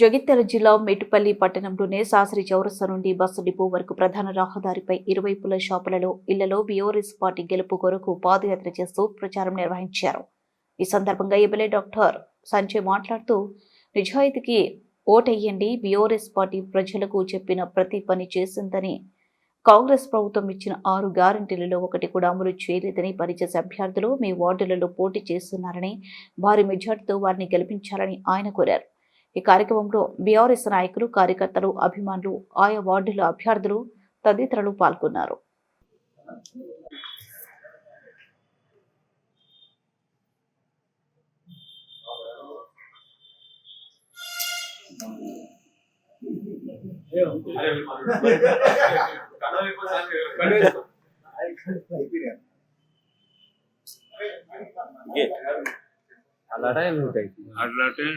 జగిత్యాల జిల్లా మేటుపల్లి పట్టణంలోనే సాసరి చౌరస్తా నుండి బస్సు డిపో వరకు ప్రధాన రహదారిపై ఇరువైపుల షాపులలో ఇళ్ళలో బీఆర్ఎస్ పార్టీ గెలుపు కొరకు పాదయాత్ర చేస్తూ ప్రచారం నిర్వహించారు. ఈ సందర్భంగా ఎమ్మెల్యే డాక్టర్ సంజయ్ మాట్లాడుతూ నిజాయితీకి ఓటెయ్యండి బీఆర్ఎస్ పార్టీ ప్రజలకు చెప్పిన ప్రతి పని చేసిందని కాంగ్రెస్ ప్రభుత్వం ఇచ్చిన ఆరు గ్యారంటీలలో ఒకటి కూడా అమలు చేయలేదని పనిచేసే అభ్యర్థులు మీ వార్డులలో పోటీ చేస్తున్నారని భారీ మెజార్టీతో వారిని గెలిపించాలని ఆయన కోరారు. ఈ కార్యక్రమంలో బీఆర్ఎస్ నాయకులు కార్యకర్తలు అభిమానులు ఆయా వార్డుల అభ్యర్థులు తదితరులు పాల్గొన్నారు. అలా టైం ఉంటాయి అట్లా టైం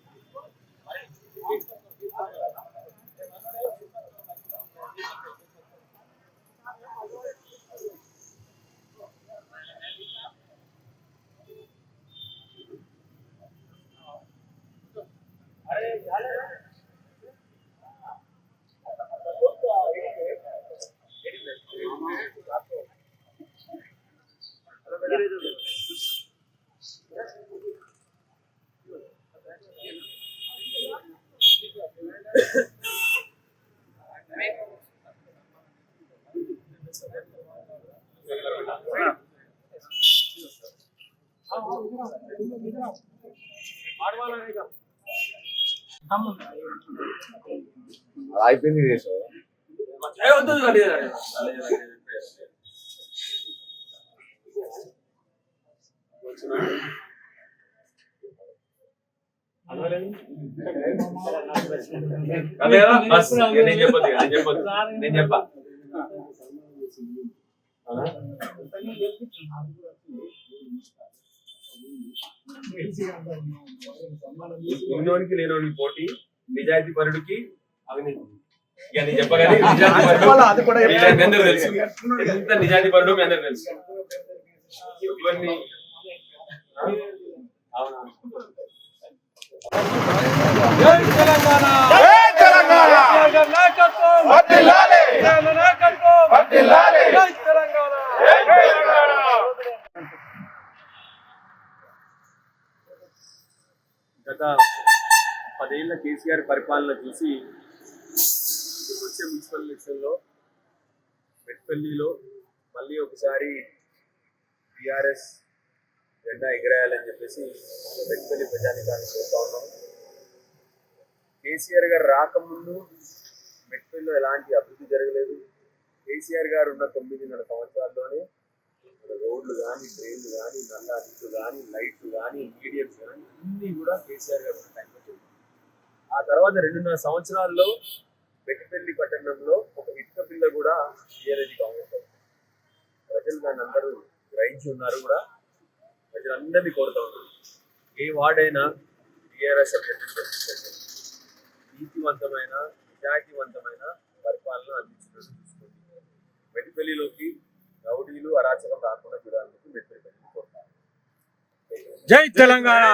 అయిపోయింది చేసావు అదే కదా బస్. నేను చెప్పొద్దు ఇక, నేను చెప్పొద్దు. నేను చెప్పా. ఉన్నోనికి లేనోనికి పోటీ నిజాయితీ పరుడికి అవినీతి. ఇక నేను చెప్పగానే నిజాయితీ తెలుసు. ఎంత నిజాయితీ పరుడు మీ అందరికీ తెలుసు. గత పదేళ్ళ కేసీఆర్ పరిపాలన చూసి వచ్చే మున్సిపల్ ఎలక్షన్లో మెట్పల్లిలో మళ్ళీ ఒకసారి టిఆర్ఎస్ జెండా ఎగరేయాలని చెప్పేసి మెట్పల్లి ప్రజానికాన్ని చూస్తూ ఉన్నాం కేసీఆర్ గారు రాకముందు మెట్పల్లిలో ఎలాంటి అభివృద్ధి జరగలేదు. కేసీఆర్ గారు ఉన్న తొమ్మిదిన్నర సంవత్సరాల్లోనే రోడ్లు కానీ డ్రైన్లు కానీ నల్లా నీళ్ళు కానీ లైట్లు కానీ మీడియంస్ కానీ అన్నీ కూడా కేసీఆర్ గారు ఉన్న టైంలో ఆ తర్వాత రెండున్నర సంవత్సరాల్లో మెట్టిపల్లి పట్టణంలో ఒక ఇటుక పిల్ల కూడా టీఆర్ఎస్ కాంగ్రెస్ ప్రజలు దాన్ని అందరూ గ్రహించి ఉన్నారు కూడా. ప్రజలందరినీ కోరుతా ఉన్నారు ఏ వార్డైనా టీఆర్ఎస్ అభ్యర్థి నీతివంతమైన విజాతివంతమైన పరిపాలన అందించినట్టు చూసుకోండి. మెట్టిపల్లిలోకి రౌడీలు అరాచకం రాకుండా చూడాలని మెట్టిపల్లి కోరుతాను జై తెలంగాణ!